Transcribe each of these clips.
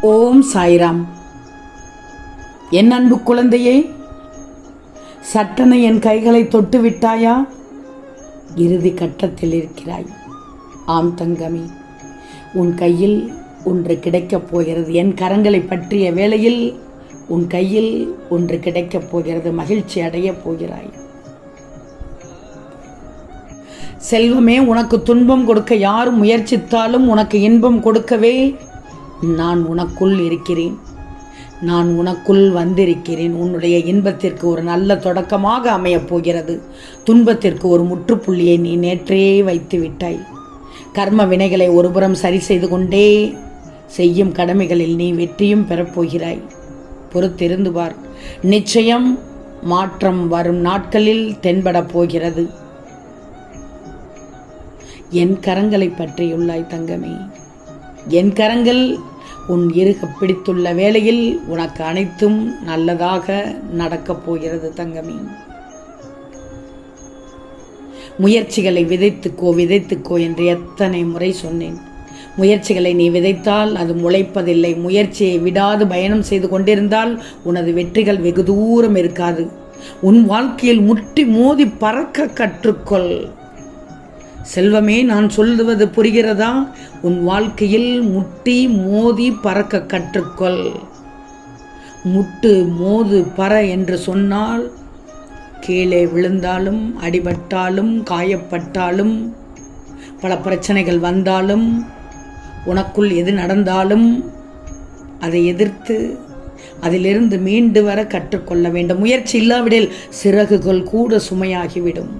ஓம் சாய்ராம். என் அன்பு குழந்தையே சட்டனை என் கைகளை தொட்டு விட்டாயா? இறுதி கட்டத்தில் இருக்கிறாய். ஆம் தங்கமே உன் கையில் ஒன்று கிடைக்கப் போகிறது. என் கரங்களை பற்றிய வேளையில் உன் கையில் ஒன்று கிடைக்கப் போகிறது. மகிழ்ச்சி அடையப் போகிறாய். செல்வமே உனக்கு துன்பம் கொடுக்க யார் முயற்சித்தாலும் உனக்கு இன்பம் கொடுக்கவே நான் உனக்குள் இருக்கிறேன். நான் உனக்குள் வந்திருக்கிறேன். உன்னுடைய இன்பத்திற்கு ஒரு நல்ல தொடக்கமாக அமையப் போகிறது. துன்பத்திற்கு ஒரு முற்றுப்புள்ளியை நீ நேற்றே வைத்து விட்டாய். கர்ம வினைகளை ஒருபுறம் சரி செய்து கொண்டே செய்யும் கடமைகளில் நீ வெற்றியும் பெறப்போகிறாய் பொறுத்திருந்து பார். நிச்சயம் மாற்றம் வரும் நாட்களில் தென்படப் போகிறது. என் கரங்களை பற்றியுள்ளாய் தங்கமே. என் கரங்கள் உன் இருக பிடித்துள்ள வேளையில் உனக்கு அனைத்தும் நல்லதாக நடக்கப் போகிறது தங்கமி. முயற்சிகளை விதைத்துக்கோ விதைத்துக்கோ என்று எத்தனை முறை சொன்னேன். முயற்சிகளை நீ விதைத்தால் அது முளைப்பதில்லை. முயற்சியை விடாது பயணம் செய்து கொண்டிருந்தால் உனது வெற்றிகள் வெகு தூரம் இருக்காது. உன் வாழ்க்கையில் முட்டி மோதி பறக்க கற்றுக்கொள். செல்வமே நான் சொல்லுவது புரிகிறதா? உன் வாழ்க்கையில் முட்டி மோதி பறக்க கற்றுக்கொள். முட்டு மோது பற என்று சொன்னால் கீழே விழுந்தாலும் அடிபட்டாலும் காயப்பட்டாலும் பல பிரச்சனைகள் வந்தாலும் உனக்குள் எது நடந்தாலும் அதை எதிர்த்து அதிலிருந்து மீண்டு வர கற்றுக்கொள்ள வேண்டும். முயற்சி இல்லாவிடில் சிறகுகள் கூட சுமையாகிவிடும்.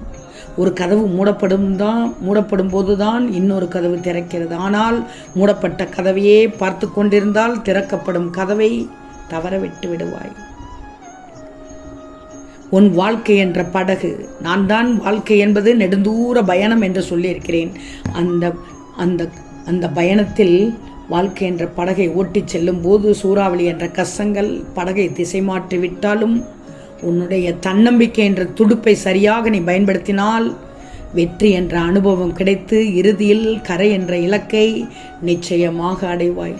ஒரு கதவு மூடப்படும் தான் மூடப்படும் போது தான் இன்னொரு கதவு திறக்கிறது. ஆனால் மூடப்பட்ட கதவையே பார்த்து கொண்டிருந்தால் திறக்கப்படும் கதவை தவற விட்டு விடுவாய். உன் வாழ்க்கை என்ற படகு நான் தான் வாழ்க்கை என்பது நெடுந்தூர பயணம் என்று சொல்லியிருக்கிறேன். அந்த அந்த அந்த பயணத்தில் வாழ்க்கை என்ற படகை ஓட்டிச் செல்லும் போது சூறாவளி என்ற கசங்கள் படகை திசை மாற்றி விட்டாலும் உன்னுடைய தன்னம்பிக்கை என்ற துடுப்பை சரியாக நீ பயன்படுத்தினால் வெற்றி என்ற அனுபவம் கிடைத்து இறுதியில் கரை என்ற இலக்கை நிச்சயமாக அடைவாய்.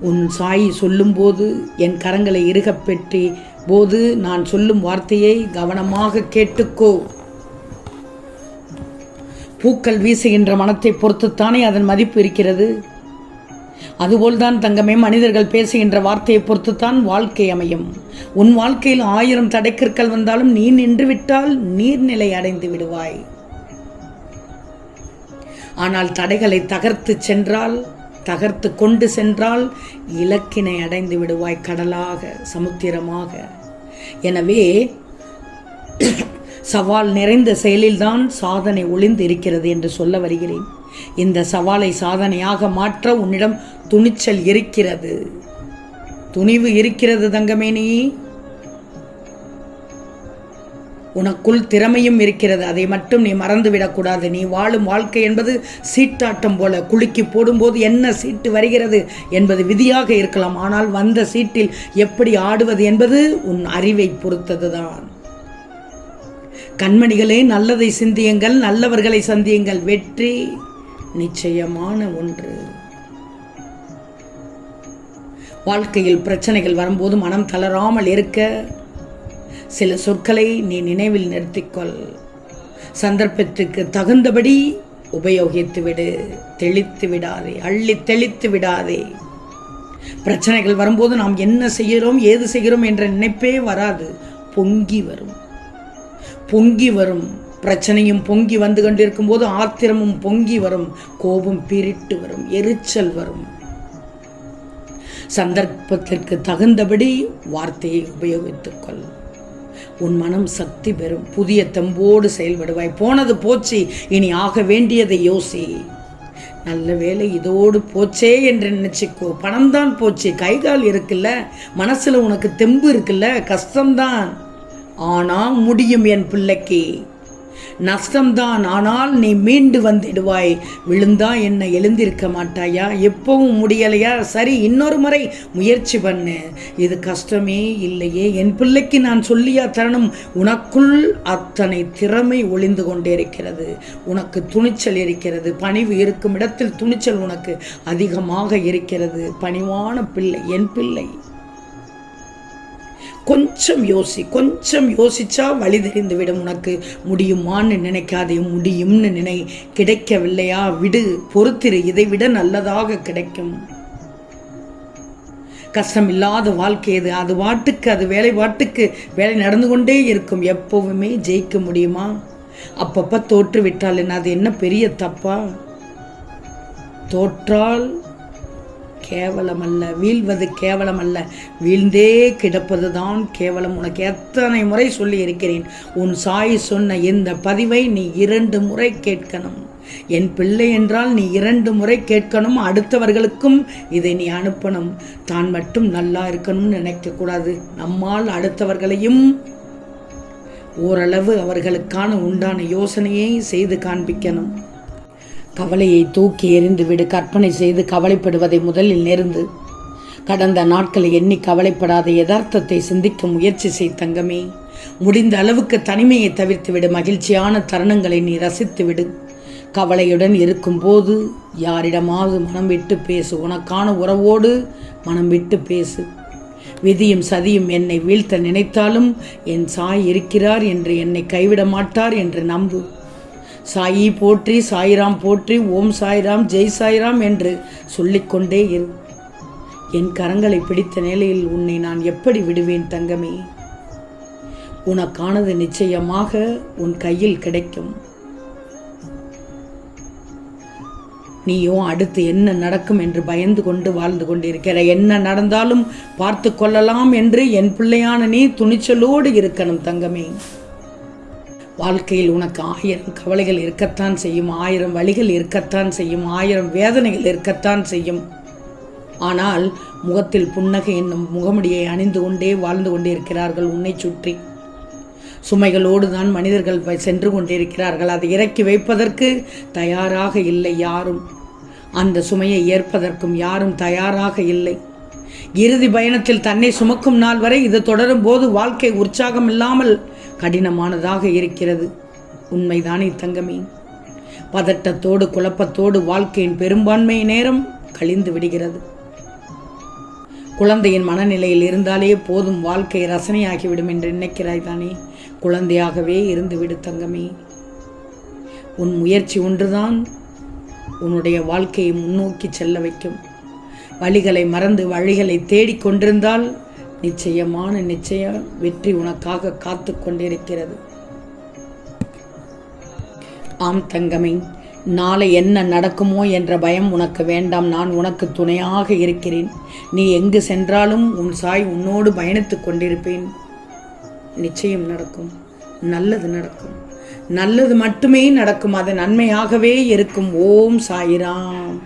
உன் சாய் சொல்லும்போது என் கரங்களை இறுகப் பெற்றி போது நான் சொல்லும் வார்த்தையை கவனமாக கேட்டுக்கோ. பூக்கள் வீசுகின்ற மனத்தை பொறுத்துத்தானே அதன் மதிப்பு இருக்கிறது? அதுபோல்தான் தங்கமே மனிதர்கள் பேசுகின்ற வார்த்தையை பொறுத்துத்தான் வாழ்க்கை அமையும். உன் வாழ்க்கையில் ஆயிரம் தடைக்கற்கள் வந்தாலும் நீ நின்று விட்டால் நீர்நிலை அடைந்து விடுவாய். ஆனால் தடைகளை தகர்த்து சென்றால் தகர்த்து கொண்டு சென்றால் இலக்கினை அடைந்து விடுவாய் கடலாக சமுத்திரமாக. எனவே சவால் நிறைந்த செயலில்தான் சாதனை ஒளிந்து இருக்கிறது என்று சொல்ல வருகிறேன். இந்த சவாலை சாதனையாக மாற்ற உன்னிடம் துணிச்சல் இருக்கிறது. துணிவு இருக்கிறது தங்கமே நீ. உனக்குள் திறமையும் இருக்கிறது. அதை மட்டும் நீ மறந்துவிடக்கூடாது. நீ வாழும் வாழ்க்கை என்பது சீட்டாட்டம் போல. குலுக்கி போடும்போது என்ன சீட்டு வருகிறது என்பது விதியாக இருக்கலாம். ஆனால் வந்த சீட்டில் எப்படி ஆடுவது என்பது உன் அறிவை பொறுத்ததுதான். கண்மணிகளே நல்லதை சிந்தியுங்கள். நல்லவர்களை சந்தியுங்கள். வெற்றி நிச்சயமான ஒன்று. வாழ்க்கையில் பிரச்சனைகள் வரும்போது மனம் தளராமல் இருக்க. சில சொற்களை நீ நினைவில் நிறுத்திக்கொள். சந்தர்ப்பத்துக்கு தகுந்தபடி உபயோகித்து விடு. தெளித்து விடாதே அள்ளி தெளித்து விடாதே. பிரச்சனைகள் வரும்போது நாம் என்ன செய்கிறோம் ஏது செய்கிறோம் என்ற நினைப்பே வராது. பொங்கி வரும். பொங்கி வரும். பிரச்சனையும் பொங்கி வந்து கொண்டிருக்கும் போது ஆத்திரமும் பொங்கி வரும். கோபம் பிரிட்டு வரும். எரிச்சல் வரும். சந்தர்ப்பத்திற்கு தகுந்தபடி வார்த்தையை உபயோகித்துக்கொள் உன் மனம் சக்தி பெறும். புதிய தெம்போடு செயல்படுவாய். போனது போச்சு. இனி ஆக வேண்டியதை யோசி. நல்ல வேலை இதோடு போச்சே என்று நினச்சிக்கோ. பணம் தான் போச்சு. கைகால் இருக்குல்ல? மனசில் உனக்கு தெம்பு இருக்குல்ல? கஷ்டம்தான். ஆனால் முடியும் என் பிள்ளைக்கு. நஷ்டம்தான் ஆனால் நீ மீண்டு வந்திடுவாய். விழுந்தா என்ன எழுந்திருக்க மாட்டாயா? எப்பவும் முடியலையா? சரி இன்னொரு முறை முயற்சி பண்ணு. இது கஷ்டமே இல்லையே. என் பிள்ளைக்கு நான் சொல்லியா தரணும் உனக்குள் அத்தனை திறமை ஒளிந்து கொண்டே இருக்கிறது உனக்கு துணிச்சல் இருக்கிறது. பணிவு இருக்கும் இடத்தில் துணிச்சல் உனக்கு அதிகமாக இருக்கிறது. பணிவான பிள்ளை என் பிள்ளை. கொஞ்சம் யோசி கொஞ்சம் யோசிச்சா வழி தெரிந்து விடும் உனக்கு. முடியுமான்னு நினைக்காதே முடியும்னு நினை கிடைக்கவில்லையா? விடு பொறுத்திரு இதை விட நல்லதாக கிடைக்கும். கஷ்டம் இல்லாத வாழ்க்கை இது அது வாட்டுக்கு அது வேலை வாட்டுக்கு வேலை நடந்து கொண்டே இருக்கும். எப்பவுமே ஜெயிக்க முடியுமா? அப்பப்போ தோற்று விட்டால் என்ன? அது என்ன பெரிய தப்பா? தோற்றால் கேவலமல்ல வீழ்வது கேவலமல்ல. வீழ்ந்தே கிடப்பது தான் கேவலம். உனக்கு எத்தனை முறை சொல்லி இருக்கிறேன்? உன் சாய் சொன்ன இந்த பதிவை நீ இரண்டு முறை கேட்கணும். என் பிள்ளை என்றால் நீ இரண்டு முறை கேட்கணும். அடுத்தவர்களுக்கும் இதை நீ அனுப்பணும். தான் மட்டும் நல்லா இருக்கணும்னு நினைக்கக்கூடாது. நம்மால் அடுத்தவர்களையும் ஓரளவு அவர்களுக்கான உண்டான யோசனையை செய்து காண்பிக்கணும். கவலையை தூக்கி எறிந்துவிடு கற்பனை செய்து கவலைப்படுவதை முதலில் நேர்ந்து கடந்த நாட்களை எண்ணி கவலைப்படாத யதார்த்தத்தை சிந்திக்க முயற்சி செய் தங்கமே. முடிந்த அளவுக்கு தனிமையை தவிர்த்து விடு. மகிழ்ச்சியான தருணங்களை நீ ரசித்து விடு. கவலையுடன் இருக்கும்போது யாரிடமாவது மனம் விட்டு பேசு. உனக்கான உறவோடு மனம் விட்டு பேசு. விதியும் சதியும் என்னை வீழ்த்த நினைத்தாலும் என் சாய் இருக்கிறார் என்று என்னை கைவிட மாட்டார் என்று நம்பு. சாயி போற்றி சாய்ராம் போற்றி ஓம் சாய்ராம் ஜெய் சாய்ராம் என்று சொல்லிக்கொண்டே இரு. என் கரங்களை பிடித்த நிலையில் உன்னை நான் எப்படி விடுவேன் தங்கமே? உனக்கானது நிச்சயமாக உன் கையில் கிடைக்கும். நீயும் அடுத்து என்ன நடக்கும் என்று பயந்து கொண்டு வாழ்ந்து கொண்டிருக்கிற என்ன நடந்தாலும் பார்த்து கொள்ளலாம் என்று என் பிள்ளையான நீ துணிச்சலோடு இருக்கணும் தங்கமே. வாழ்க்கையில் உனக்கு ஆயிரம் கவலைகள் இருக்கத்தான் செய்யும் ஆயிரம் வழிகள் இருக்கத்தான் செய்யும் ஆயிரம் வேதனைகள் இருக்கத்தான் செய்யும். ஆனால் முகத்தில் புன்னகை என்னும் முகமுடியை அணிந்து கொண்டே வாழ்ந்து கொண்டிருக்கிறார்கள் உன்னை சுற்றி. சுமைகளோடு தான் மனிதர்கள் சென்று கொண்டிருக்கிறார்கள். அதை இறக்கி வைப்பதற்கு தயாராக இல்லை யாரும். அந்த சுமையை ஏற்பதற்கும் யாரும் தயாராக இல்லை. இறுதி பயணத்தில் தன்னை சுமக்கும் நாள் வரை இது தொடரும் போது வாழ்க்கை உற்சாகம் இல்லாமல் கடினமானதாக இருக்கிறது. உண்மைதானே தங்கமே. பதட்டத்தோடு குழப்பத்தோடு வாழ்க்கையின் பெரும்பான்மை நேரம் கழிந்து விடுகிறது. குழந்தையின் மனநிலையில் இருந்தாலே போதும் வாழ்க்கை ரசனையாகிவிடும் என்று நினைக்கிறாய் தானே குழந்தையாகவே இருந்து விடு தங்கமே. உன் முயற்சி ஒன்றுதான் உன்னுடைய வாழ்க்கையை முன்னோக்கி செல்ல வைக்கும். வழிகளை மறந்து வழிகளை தேடிக் கொண்டிருந்தால் நிச்சயமான நிச்சய வெற்றி உனக்காக காத்து கொண்டிருக்கிறது. ஆம் தங்கமே நாளை என்ன நடக்குமோ என்ற பயம் உனக்கு வேண்டாம். நான் உனக்கு துணையாக இருக்கிறேன். நீ எங்கு சென்றாலும் உன் சாய் உன்னோடு பயணித்துக் கொண்டிருப்பேன். நிச்சயம் நடக்கும். நல்லது நடக்கும். நல்லது மட்டுமே நடக்கும். அது நன்மையாகவே இருக்கும். ஓம் சாயிராம்.